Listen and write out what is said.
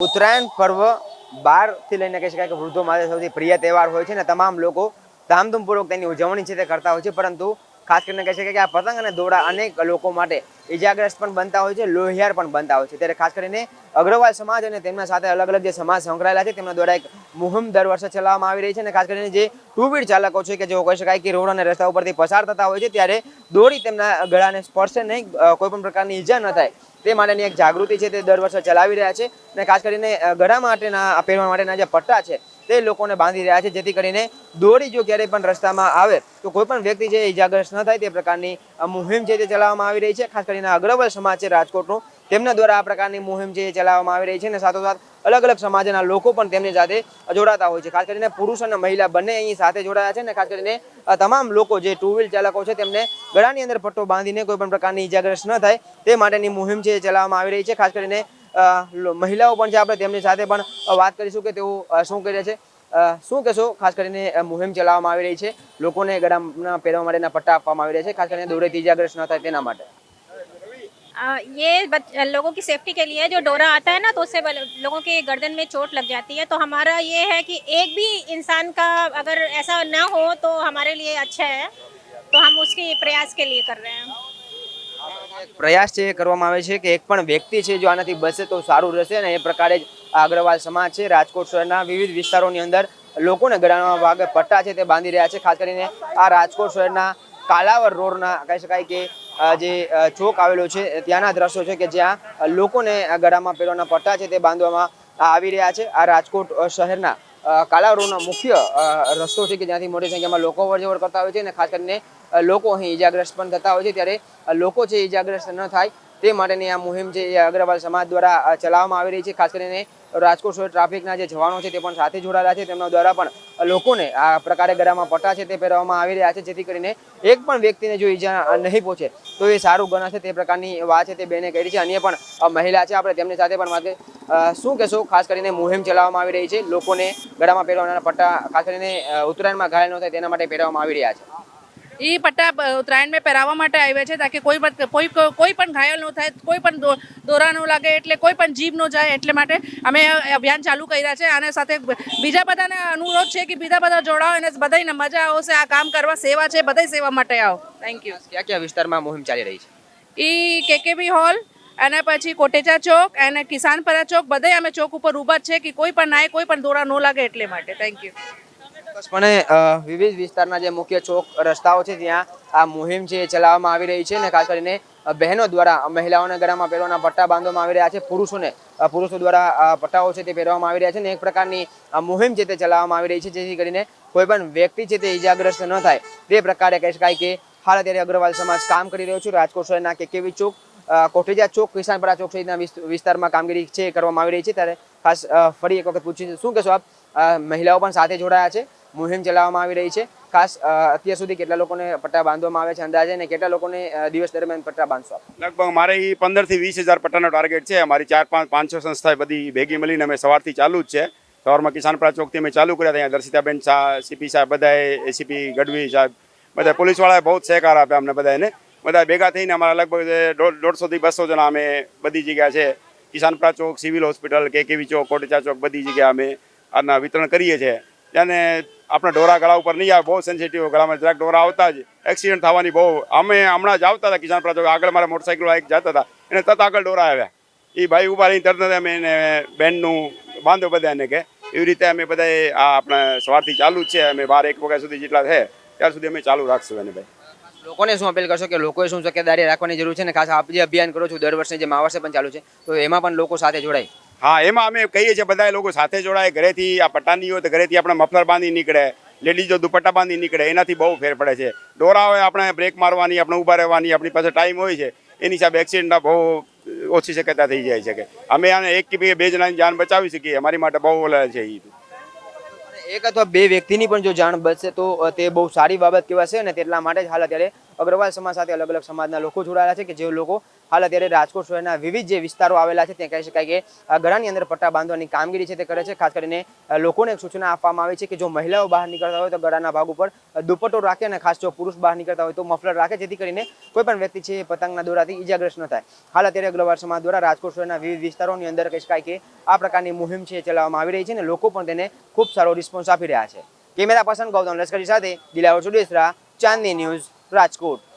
ઉત્તરાયણ પર્વ બારથી લઈને કહી શકાય કે વૃદ્ધો માટે સૌથી પ્રિય તહેવાર હોય છે ને તમામ લોકો ધામધૂમપૂર્વક તેની ઉજવણી છે તે કરતા હોય છે, પરંતુ ખાસ કરીને કહી શકાય કે આ પતંગ અને દોડા અનેક લોકો માટે ઇજાગ્રસ્ત પણ બનતા હોય છે લોહિયાર પણ બનતા હોય છે. ત્યારે ખાસ કરીને અગ્રવાલ સમાજ અને તેમના સાથે અલગ અલગ જે સમાજ સંકળાયેલા છે, તેમના દ્વારા એક મુહિમ દર વર્ષે ચલાવવામાં આવી રહી છે અને ખાસ કરીને જે ટુ વ્હીલ ચાલકો છે કે જેઓ કહી શકાય કે રોડ અને રસ્તા ઉપરથી પસાર થતા હોય છે, ત્યારે દોડી તેમના ગળાને સ્પર્શે નહીં કોઈપણ કોઈ પણ પ્રકારની ઈજા ન થાય. તે માટેની એક જાગૃતિ છે તે દર વર્ષે ચલાવી રહ્યા છે અને ખાસ કરીને ગળા માટેના પહેરવા માટેના જે પટ્ટા છે, તે લોકોને બાંધી રહ્યા છે. જેથી કરીને દોરી જો ક્યારેય પણ રસ્તામાં આવે, તો કોઈ પણ વ્યક્તિ છે ઇજાગ્રસ્ત ન થાય તે પ્રકારની મુહિમ છે તે ચલાવવામાં આવી રહી છે. ખાસ કરીને અગ્રવાલ સમાજ છે રાજકોટનું. તેમના દ્વારા આ પ્રકારની મુહિમ એ ચલાવવામાં આવી રહી છે અને સાથોસાથ અલગ અલગ સમાજના લોકો પણ તેમની સાથે જોડાતા હોય છે. ખાસ કરીને પુરુષ અને મહિલા બંને અહીં સાથે જોડાયા છે અને ખાસ કરીને તમામ લોકો જે ટુ વ્હીલ ચાલકો છે તેમને ગળાની અંદર પટ્ટો બાંધીને કોઈ પણ પ્રકારની ઇજાગ્રસ્ત ન થાય તે માટેની મુહિમ છે ચલાવવામાં આવી રહી છે. ખાસ કરીને મહિલાઓ પણ છે આપણે તેમની સાથે પણ વાત કરીશું કે તેઓ શું કરે છે. શું કહેશો? ખાસ કરીને મુહિમ ચલાવવામાં આવી રહી છે. લોકોને ગળાના પહેરવા માટેના પટ્ટા આપવામાં આવી રહ્યા છે. ખાસ કરીને દોરેથી ઇજાગ્રસ્ત ન થાય તેના માટે. आ, ये बच, लोगों की सेफ्टी के लिए जो डोरा आता है ना तो उससे बल- लोगों के गर्दन में चोट लग जाती है तो हमारा ये है कि एक भी इंसान का अगर ऐसा ना हो तो हमारे लिए अच्छा है तो हम उसकी प्रयास के लिए कर रहे हैं એક પ્રયાસ છે એ કરવામાં આવે છે કે એક પણ વ્યક્તિ છે જો આનાથી બચે તો સારું રહેશે અને એ પ્રકારે જ આ અગ્રવાલ સમાજ છે રાજકોટ શહેરના વિવિધ વિસ્તારોની અંદર લોકોને ગળાના ભાગે પટ્ટા છે તે બાંધી રહ્યા છે ખાસ કરીને આ રાજકોટ શહેરના કાલાવર રોડના કહી શકાય કે અ, જે ચોક આવેલો છે ત્યાંના દ્રશ્યો છે કે જ્યાં લોકોને ગળામાં પહેરવાના પટ્ટા છે તે બાંધવામાં આવી રહ્યા છે. આ રાજકોટ શહેરના રોડનો મુખ્ય રસ્તો છે કે જ્યાંથી મોટી સંખ્યામાં લોકો અવરજવર કરતા હોય છે અને ખાસ કરીને લોકો અહીં ઈજાગ્રસ્ત પણ થતા હોય છે. ત્યારે લોકો છે ઈજાગ્રસ્ત ન થાય તે માટેની આ મુહિમ છે એ અગ્રવાલ સમાજ દ્વારા ચલાવવામાં આવી રહી છે. ખાસ કરીને રાજકોટ શહેર ટ્રાફિકના જે જવાનો છે તે પણ સાથે જોડાયેલા છે. તેમના દ્વારા પણ લોકોને આ પ્રકારે ગળામાં પટ્ટા છે તે પહેરવામાં આવી રહ્યા છે. જેથી કરીને એક પણ વ્યક્તિને જો ઈજા નહીં પહોંચે, તો એ સારું ગણાશે તે પ્રકારની વાત છે તે બેને કરી છે. અન્ય પણ મહિલા છે. આપણે તેમની સાથે પણ વાત શું કહેશો? ખાસ કરીને મુહિમ ચલાવવામાં આવી રહી છે. લોકોને ગળામાં પહેરવાના પટ્ટા, ખાસ કરીને ઉત્તરાયણમાં ઘાયલ ન થાય તેના માટે પહેરવામાં આવી રહ્યા છે. એ પટ્ટા ઉત્તરાયણ મેં પહેરાવવા માટે આવ્યા છે તાકે કોઈ પણ કોઈ કોઈ પણ ઘાયલ ન થાય કોઈ પણ દોરા ન લાગે એટલે કોઈ પણ જીવ ન જાય એટલે માટે અમે અભિયાન ચાલુ કર્યા છે. અને સાથે બીજા બધાને અનુરોધ છે કે બીજા બધા જોડાઓ અને બધાને મજા આવશે આ કામ કરવા સેવા છે બધાય સેવા માટે આવો. થેન્ક યુ કયા કયા વિસ્તારમાં મુહિમ ચાલી રહી છે? એ કેકેબી હોલ અને પછી કોટેચા ચોક અને કિસાનપરા ચોક બધે અમે ચોક ઉપર ઊભા જ છે કે કોઈ પણ નાય કોઈ પણ દોરા ન લાગે એટલે માટે. થેન્ક યુ ચોક્કસપણે વિવિધ વિસ્તારના જે મુખ્ય ચોક રસ્તાઓ છે ત્યાં આ મુહિમ છે ચલાવવામાં આવી રહી છે અને ખાસ કરીને બહેનો દ્વારા મહિલાઓને ગળામાં પહેરવાના પટ્ટા બાંધવામાં આવી રહ્યા છે પુરુષોને પુરુષો દ્વારા પટ્ટાઓ છે તે પહેરવામાં આવી રહ્યા છે અને એક પ્રકારની મુહિમ છે તે ચલાવવામાં આવી રહી છે જેથી કરીને કોઈ પણ વ્યક્તિ છે તે ઇજાગ્રસ્ત ન થાય. તે પ્રકારે કહી શકાય કે હાલ અત્યારે અગ્રવાલ સમાજ કામ કરી રહ્યો છે રાજકોટ શહેરના કેકેવી ચોક અ, કોઠીજા ચોક કિસાનપરા ચોક સહિતના વિસ્ત- વિસ્તારમાં કામગીરી છે કરવામાં આવી રહી છે. ત્યારે ખાસ ફરી એક વખત પૂછીશું શું કહેશો આપ? મહિલાઓ પણ સાથે જોડાયા છે. મુહિમ ચલાવવામાં આવી રહી છે. ખાસ અત્યાર સુધી કેટલા લોકોને પટ્ટા બાંધવામાં આવે છે અંદાજે અને કેટલા લોકોને દિવસ દરમિયાન પટ્ટા બાંધશો લગભગ મારે એ પંદરથી વીસ હજાર પટ્ટાનો ટાર્ગેટ છે. અમારી ચાર પાંચ પાંચસો સંસ્થા બધી ભેગી મળીને અમે સવારથી ચાલુ જ છે. સવારમાં કિસાનપરા ચોકથી અમે ચાલુ કર્યા ત્યાં દર્શિતાબેન શાહ સીપી સાહેબ બધાએ એસીપી ગઢવી સાહેબ, બધા પોલીસવાળાએ બહુ સહકાર આપ્યા અમને બધાને. બધા ભેગા થઈને અમારા લગભગ દોઢસોથી બસો જણા અમે બધી જગ્યા છે. કિસાનપરા ચોક, સિવિલ હોસ્પિટલ, કેકેવી ચોક, કોટેચા ચોક બધી જગ્યાએ અમે આના વિતરણ કરીએ છીએ અને આપણા ડોરા ગળા ઉપર નહીં આવે, બહુ સેન્સિટિવ ગળામાં. જરાક ડોરા આવતા જ. એક્સિડન્ટ થવાની બહુ. અમે હમણાં જ આવતા હતા કિસાનપરા ચોક આગળ મારા મોટરસાઇકલ એક જતા હતા. એને તરત આગળ ડોરા આવ્યા. એ ભાઈ ઊભા રહીને તરત અમે એને બેનનું બાંધો બધાને કે, એવી રીતે અમે બધા આ આપણા સવારથી ચાલુ છે. અમે બાર એક વાગ્યા સુધી જેટલા છે, ત્યાર સુધી અમે ચાલુ રાખશું એને ભાઈ. લોકોને શું અપીલ કરશો કે લોકોએ શું તકેદારી રાખવાની જરૂર છે ને? ખાસ આપ જે અભિયાન કરો છો, દર વર્ષે જે આ પણ ચાલુ છે, તો એમાં પણ લોકો સાથે જોડાય. હા, એમાં અમે કહીએ છીએ બધા લોકો સાથે જોડાય, ઘરેથી આ પટ્ટાની હોય તો ઘરેથી આપણે મફલર બાંધી નીકળે, લેડીઝો દુપટ્ટા બાંધી નીકળે, એનાથી બહુ ફેર પડે છે. દોરા હોય આપણે બ્રેક મારવાની, આપણે ઊભા રહેવાની, આપણી પાસે ટાઈમ હોય છે, એની હિસાબે એક્સિડન્ટના બહુ ઓછી શક્યતા થઈ જાય છે કે. અમે આને એક કે બે બે જણાની જાન બચાવી શકીએ, અમારી માટે બહુ ઓલા છે એ એક અથવા બે વ્યક્તિની પણ જો જાણ બચશે તો તે બહુ સારી બાબત કહેવાશે અને તેટલા માટે જ હાલ અત્યારે અગ્રવાલ સમાજ સાથે અલગ અલગ સમાજના લોકો જોડાયેલા છે કે જે લોકો હાલ અત્યારે રાજકોટ શહેરના વિવિધ જે વિસ્તારો આવેલા છે, ત્યાં કહી શકાય કે ઘરાની અંદર પટ્ટા બાંધવાની કામગીરી છે તે કરે છે. ખાસ કરીને લોકોને એક સૂચના આપવામાં આવી છે કે જો મહિલાઓ બહાર નીકળતા હોય તો ગળાના ભાગ ઉપર દુપટ્ટો રાખે અને ખાસ જો પુરુષ બહાર નીકળતા હોય તો મફલર રાખે, જેથી કરીને કોઈ પણ વ્યક્તિ છે એ પતંગના દોરાથી ઇજાગ્રસ્ત ન થાય. હાલ અત્યારે અગ્રવાલ સમાજ દ્વારા રાજકોટ શહેરના વિવિધ વિસ્તારોની અંદર કહી શકાય કે આ પ્રકારની મુહિમ છે ચલાવવામાં આવી રહી છે અને લોકો પણ તેને ખૂબ સારો રિસ્પોન્સ આપી રહ્યા છે. કેમેરા પર્સન ગૌતમ લશ્કરી સાથે દિલાવર ચુડેસરા ચાંદની ન્યૂઝ રાજકોટ